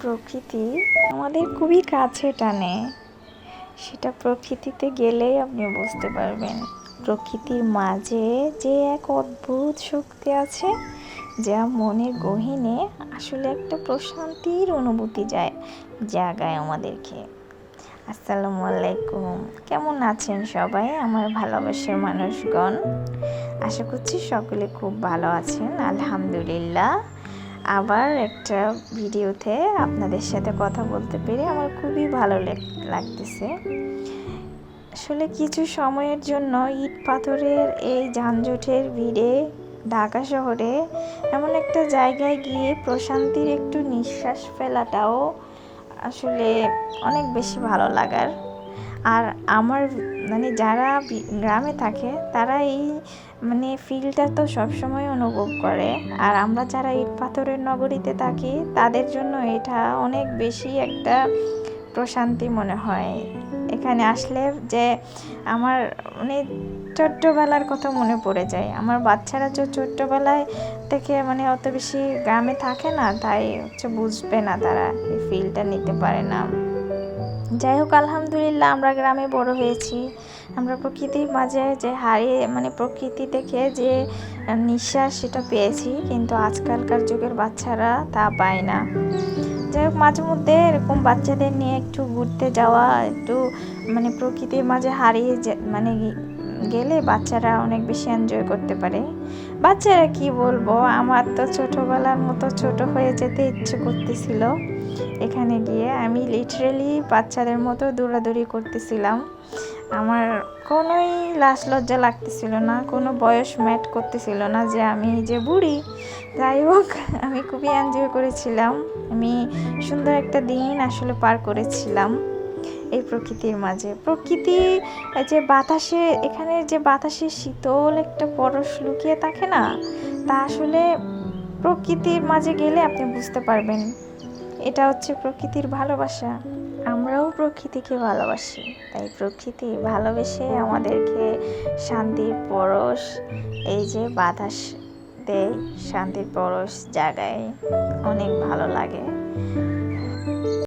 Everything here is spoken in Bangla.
প্রকৃতি আমাদের খুবই কাছে টানে। সেটা প্রকৃতিতে গেলেই আপনি বুঝতে পারবেন। প্রকৃতির মাঝে যে এক অদ্ভুত শক্তি আছে, যা মনের গহীনে আসলে একটা প্রশান্তির অনুভূতি যায় জাগায় আমাদেরকে। আসসালামু আলাইকুম। কেমন আছেন সবাই? আমার ভালোবাসার মানুষগণ। আশা করছি সকলে খুব ভালো আছেন। আলহামদুলিল্লাহ। আবার একটা ভিডিওতে আপনাদের সাথে কথা বলতে পেরে আমার খুবই ভালো লাগতেছে। আসলে কিছু সময়ের জন্য ইট পাথরের এই যানজটের ভিড়ে ঢাকা শহরে এমন একটা জায়গায় গিয়ে প্রশান্তির একটু নিঃশ্বাস ফেলাটাও আসলে অনেক বেশি ভালো লাগার আর আমার মানে যারা গ্রামে থাকে, তারা এই মানে ফিলটা তো সবসময় অনুভব করে। আর আমরা যারা ইট পাথরের নগরীতে থাকি, তাদের জন্য এটা অনেক বেশি একটা প্রশান্তি মনে হয়। এখানে আসলে যে আমার মানে ছোট্টবেলার কথা মনে পড়ে যায়। আমার বাচ্চারা যে ছোট্টবেলায় থেকে মানে অত বেশি গ্রামে থাকে না, তাই হচ্ছে বুঝবে না তারা এই ফিলটা নিতে পারে না। যাই হোক, আলহামদুলিল্লাহ আমরা গ্রামে বড় হয়েছি। আমরা প্রকৃতির মাঝে যে হারিয়ে মানে প্রকৃতি থেকে যে নিঃশ্বাস সেটা পেয়েছি, কিন্তু আজকালকার যুগের বাচ্চারা তা পায় না। যাই হোক, মাঝে মধ্যে এরকম বাচ্চাদের নিয়ে একটু ঘুরতে যাওয়া, একটু মানে প্রকৃতির মাঝে হারিয়ে মানে গেলে বাচ্চারা অনেক বেশি এনজয় করতে পারে। বাচ্চারা কি বলব, আমার তো ছোটবেলার মতো ছোট হয়ে যেতে ইচ্ছে করতেছিল। এখানে গিয়ে আমি লিটারেলি বাচ্চাদের মতো দৌড়াদৌড়ি করতেছিলাম। আমার কোনোই লাশ লজ্জা লাগতেছিল না, কোনো বয়স ম্যাট করতেছিল না যে আমি যে বুড়ি। যাই হোক, আমি খুবই এনজয় করেছিলাম। আমি সুন্দর একটা দিন আসলে পার করেছিলাম। এই প্রকৃতির মাঝে। প্রকৃতি যে বাতাসে, এখানে যে বাতাসে শীতল একটা পরশ লুকিয়ে থাকে না, তা আসলে প্রকৃতির মাঝে গেলে আপনি বুঝতে পারবেন। এটা হচ্ছে প্রকৃতির ভালোবাসা। আমরাও প্রকৃতিকে ভালোবাসি। তাই প্রকৃতি ভালোবেসে আমাদেরকে শান্তির পরশ, এই যে বাতাস দেয় শান্তির পরশ জাগায় অনেক ভালো লাগে।